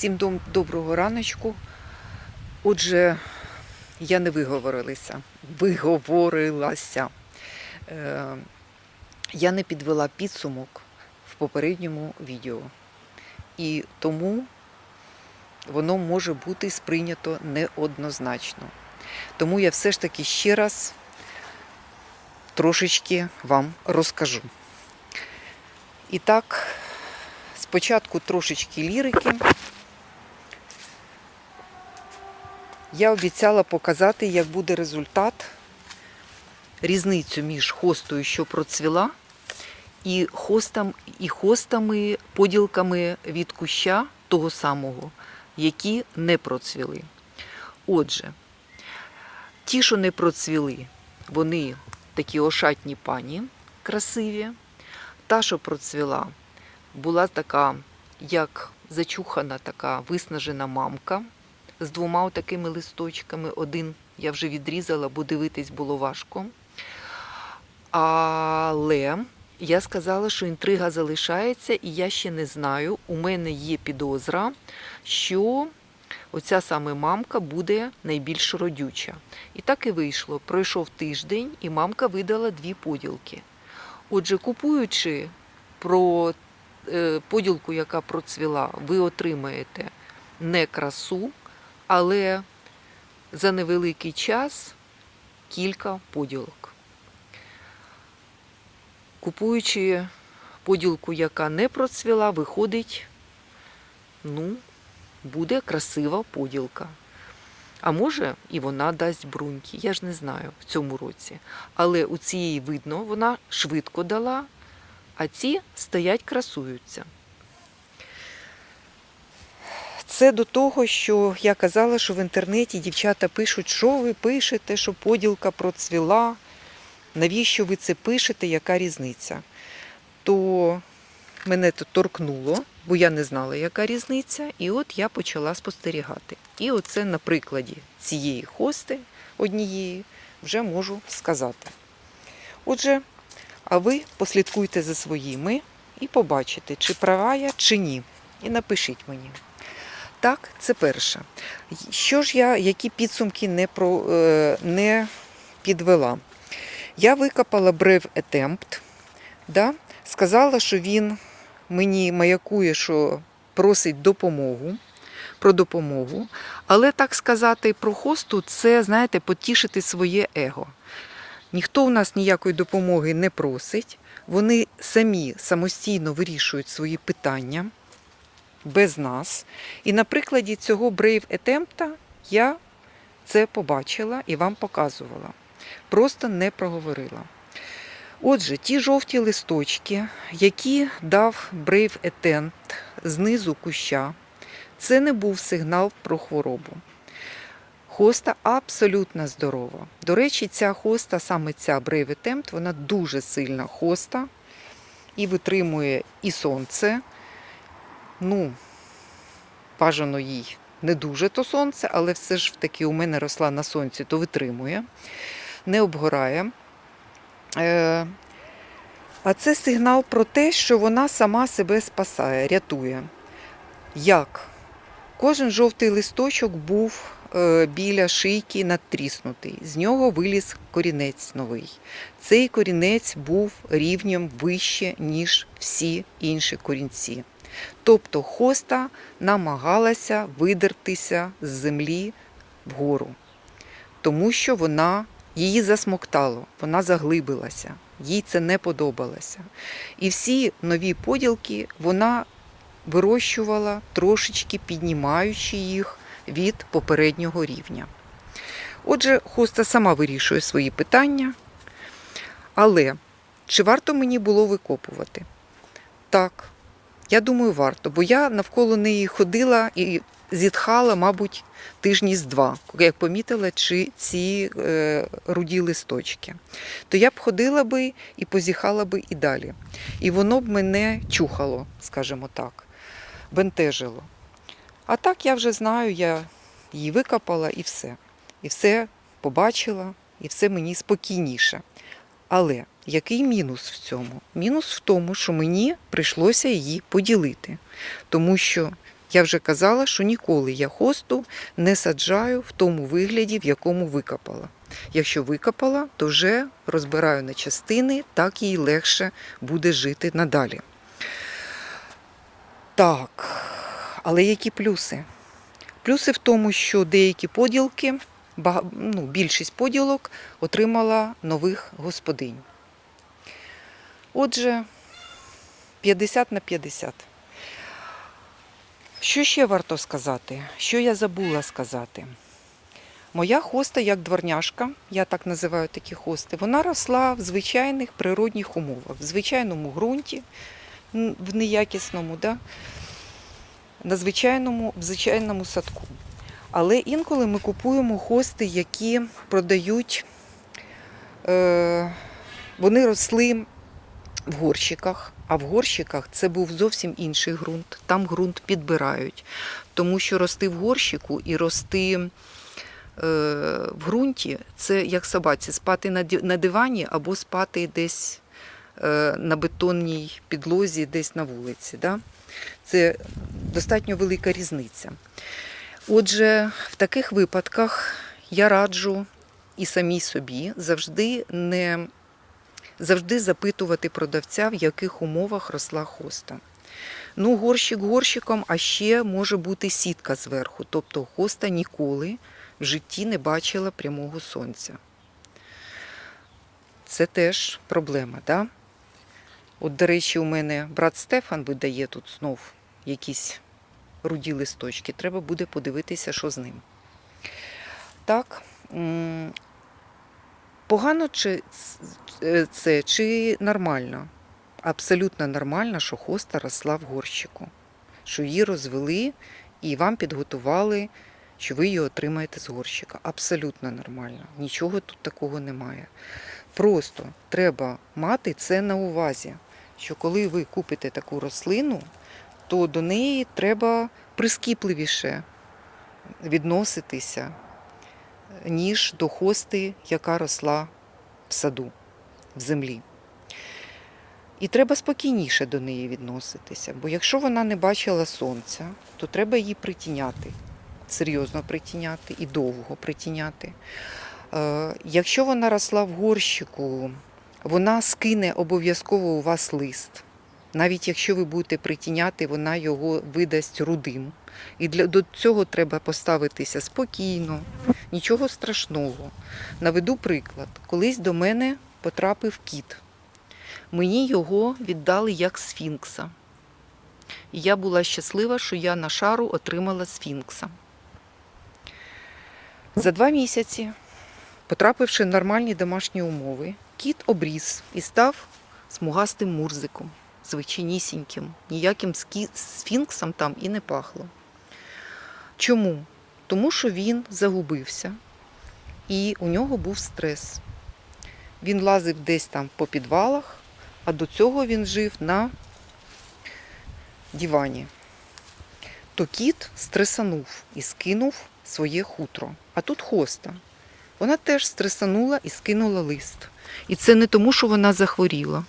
Всім доброго раночку. Отже, я не виговорилася. Виговорилася. Е, я не підвела підсумок в попередньому відео. І тому воно може бути сприйнято неоднозначно. Тому я все ж таки ще раз трошечки вам розкажу. І так, спочатку трошечки лірики. Я обіцяла показати, як буде результат, різницю між хостою, що процвіла, і, хостам, і хостами, поділками від куща того самого, які не процвіли. Отже, ті, що не процвіли, вони такі ошатні пані, красиві. Та, що процвіла, була така, як зачухана, така виснажена мамка з двома такими листочками. Один я вже відрізала, бо дивитись було важко. Але я сказала, що інтрига залишається, і я ще не знаю. У мене є підозра, що оця саме мамка буде найбільш родюча. І так і вийшло. Пройшов тиждень, і мамка видала дві поділки. Отже, купуючи про е, поділку, яка процвіла, ви отримаєте не красу, але за невеликий час кілька поділок. Купуючи поділку, яка не процвіла, виходить, ну, буде красива поділка. А може, і вона дасть бруньки, я ж не знаю в цьому році. Але у цієї видно, вона швидко дала, а ці стоять, красуються. Це до того, що я казала, що в інтернеті дівчата пишуть, що ви пишете, що поділка процвіла. Навіщо ви це пишете, яка різниця? То мене то торкнуло, бо я не знала, яка різниця, і от я почала спостерігати. І оце на прикладі цієї хости однієї вже можу сказати. Отже, а ви послідкуйте за своїми і побачите, чи права я, чи ні. І напишіть мені. Так, це перше. Що ж я, які підсумки не, про, е, не підвела? Я викопала Brave Attempt, да? сказала, що він мені маякує, що просить допомогу, про допомогу. Але так сказати про хосту, це, знаєте, потішити своє его. Ніхто у нас ніякої допомоги не просить. Вони самі самостійно вирішують свої питання без нас. І на прикладі цього Brave Attempt я це побачила і вам показувала. Просто не проговорила. Отже, ті жовті листочки, які дав Brave Attempt знизу куща, це не був сигнал про хворобу. Хоста абсолютно здорова. До речі, ця хоста, саме ця Brave Attempt, вона дуже сильна хоста і витримує і сонце. Ну, бажано їй не дуже то сонце, але все ж таки у мене росла на сонці, то витримує, не обгорає. Е, а це сигнал про те, що вона сама себе спасає, рятує. Як? Кожен жовтий листочок був е, біля шийки надтріснутий. З нього виліз корінець новий. Цей корінець був рівнем вище, ніж всі інші корінці. Тобто хоста намагалася видертися з землі вгору, тому що вона її засмоктало, вона заглибилася, їй це не подобалося. І всі нові поділки вона вирощувала, трошечки піднімаючи їх від попереднього рівня. Отже, хоста сама вирішує свої питання. Але чи варто мені було викопувати? Так, я думаю, варто, бо я навколо неї ходила і зітхала, мабуть, тижні з два, як помітила, чи ці е, руді листочки. То я б ходила би і позіхала би і далі. І воно б мене чухало, скажімо так, бентежило. А так я вже знаю, я її викопала і все. І все побачила, і все мені спокійніше. Але який мінус в цьому? Мінус в тому, що мені прийшлося її поділити, тому що Я вже казала, що ніколи я хосту не саджаю в тому вигляді, в якому викопала. Якщо викопала, то вже розбираю на частини, так їй легше буде жити надалі. Так, але які плюси? Плюси в тому, що деякі поділки, ну, більшість поділок отримала нових господинь. Отже, 50 на 50. Що ще варто сказати? Що я забула сказати? Моя хоста, як дворняшка, я так називаю такі хости, вона росла в звичайних природних умовах, в звичайному ґрунті, в неякісному, да? на звичайному, в звичайному садку. Але інколи ми купуємо хости, які продають, е, вони росли в горщиках, а в горщиках це був зовсім інший ґрунт. Там ґрунт підбирають. Тому що рости в горщику і рости е, в ґрунті це як собаці, спати на дивані або спати десь е, на бетонній підлозі, десь на вулиці. Да? Це достатньо велика різниця. Отже, в таких випадках я раджу і самій собі завжди не завжди запитувати продавця, в яких умовах росла хоста. Ну, горщик горщиком, а ще може бути сітка зверху. Тобто хоста ніколи в житті не бачила прямого сонця. Це теж проблема, да? От, до речі, у мене брат Стефан видає тут знов якісь руді листочки. Треба буде подивитися, що з ним. Так. Погано чи це, чи нормально? Абсолютно нормально, що хоста росла в горщику, що її розвели і вам підготували, що ви її отримаєте з горщика. Абсолютно нормально. Нічого тут такого немає. Просто треба мати це на увазі, що коли ви купите таку рослину, то до неї треба прискіпливіше відноситися, ніж до хости, яка росла в саду, в землі. І треба спокійніше до неї відноситися, бо якщо вона не бачила сонця, то треба її притіняти, серйозно притіняти і довго притіняти. Е, Якщо вона росла в горщику, вона скине обов'язково у вас лист. Навіть якщо ви будете притіняти, вона його видасть рудим. І для до цього треба поставитися спокійно, нічого страшного. Наведу приклад. Колись до мене потрапив кіт. Мені його віддали як сфінкса. І я була щаслива, що я на шару отримала сфінкса. За два місяці, потрапивши в нормальні домашні умови, кіт обріс і став смугастим мурзиком, звичайнісіньким. Ніяким сфінксом там і не пахло. Чому? Тому що він загубився і у нього був стрес. Він лазив десь там по підвалах, а до цього він жив на дивані. То кіт стресанув і скинув своє хутро. А тут хоста. Вона теж стресанула і скинула лист. І це не тому, що вона захворіла.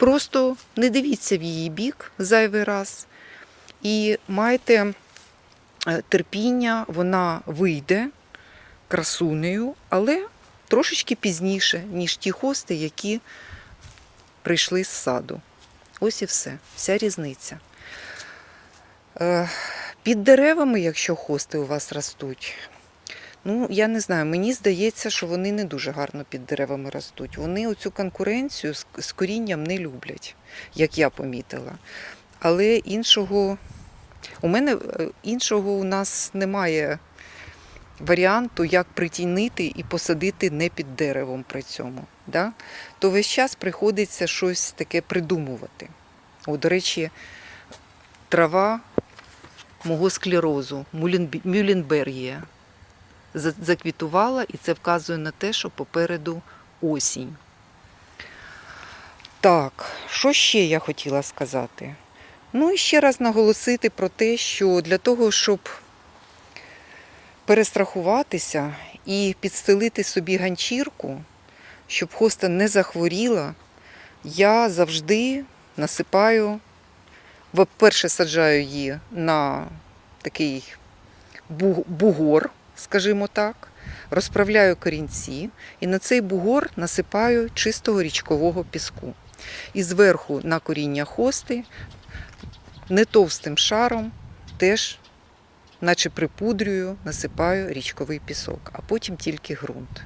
Просто не дивіться в її бік зайвий раз і майте е, терпіння, вона вийде красунею, але трошечки пізніше, ніж ті хости, які прийшли з саду. Ось і все, вся різниця. Е, Під деревами, якщо хости у вас ростуть, ну я не знаю, мені здається, що вони не дуже гарно під деревами ростуть. Вони оцю конкуренцію з, корінням не люблять, як я помітила. Але іншого, у мене е, іншого у нас немає варіанту, як притінити і посадити не під деревом при цьому. Да? То весь час приходиться щось таке придумувати. О, до речі, трава мого склерозу, за- заквітувала, і це вказує на те, що попереду осінь. Так, що ще я хотіла сказати? Ну і ще раз наголосити про те, що для того, щоб перестрахуватися і підстелити собі ганчірку, щоб хоста не захворіла, я завжди насипаю Вперше саджаю її на такий бугор, скажімо так, розправляю корінці і на цей бугор насипаю чистого річкового піску. І зверху на коріння хости не товстим шаром теж, наче припудрюю, насипаю річковий пісок, а потім тільки ґрунт.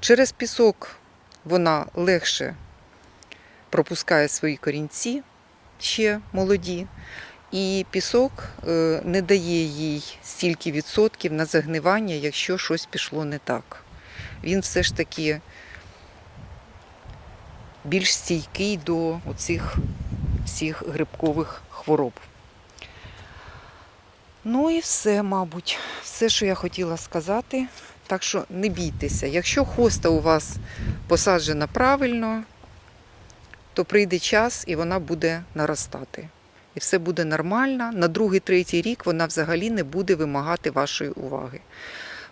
Через пісок вона легше пропускає свої корінці, ще молоді, і пісок е, не дає їй стільки відсотків на загнивання, якщо щось пішло не так. Він все ж таки більш стійкий до оцих всіх грибкових хвороб. Ну і все, мабуть, все, що я хотіла сказати. Так що не бійтеся. Якщо хоста у вас посаджена правильно, то прийде час і вона буде наростати. І все буде нормально. На другий, третій рік вона взагалі не буде вимагати вашої уваги.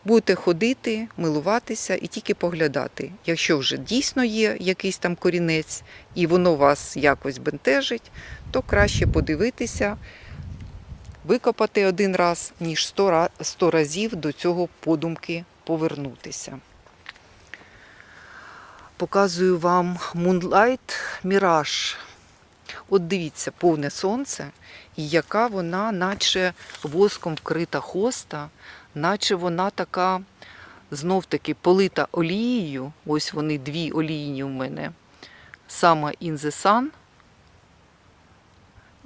Будете ходити, милуватися і тільки поглядати. Якщо вже дійсно є якийсь там корінець і воно вас якось бентежить, то краще подивитися, викопати один раз, ніж сто разів до цього подумки повернутися. Показую вам Moonlight Mirage. От дивіться, повне сонце, і яка вона, наче воском вкрита хоста, наче вона така знов-таки полита олією. Ось вони дві олійні у мене. Сама Sun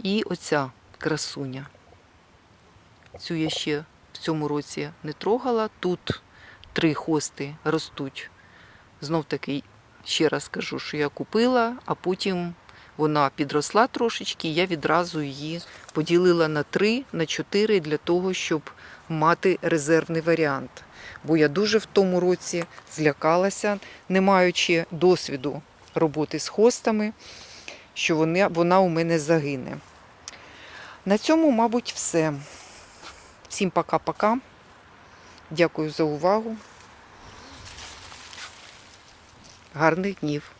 і оця красуня. Цю я ще в цьому році не трогала. Тут три хости ростуть. Знов таки, ще раз кажу, що я купила, а потім вона підросла трошечки, я відразу її поділила на три, на чотири для того, щоб мати резервний варіант. Бо я дуже в тому році злякалася, не маючи досвіду роботи з хостами, що вони, вона у мене загине. На цьому, мабуть, все. Всім пока-пока. Дякую за увагу. Гарних днів!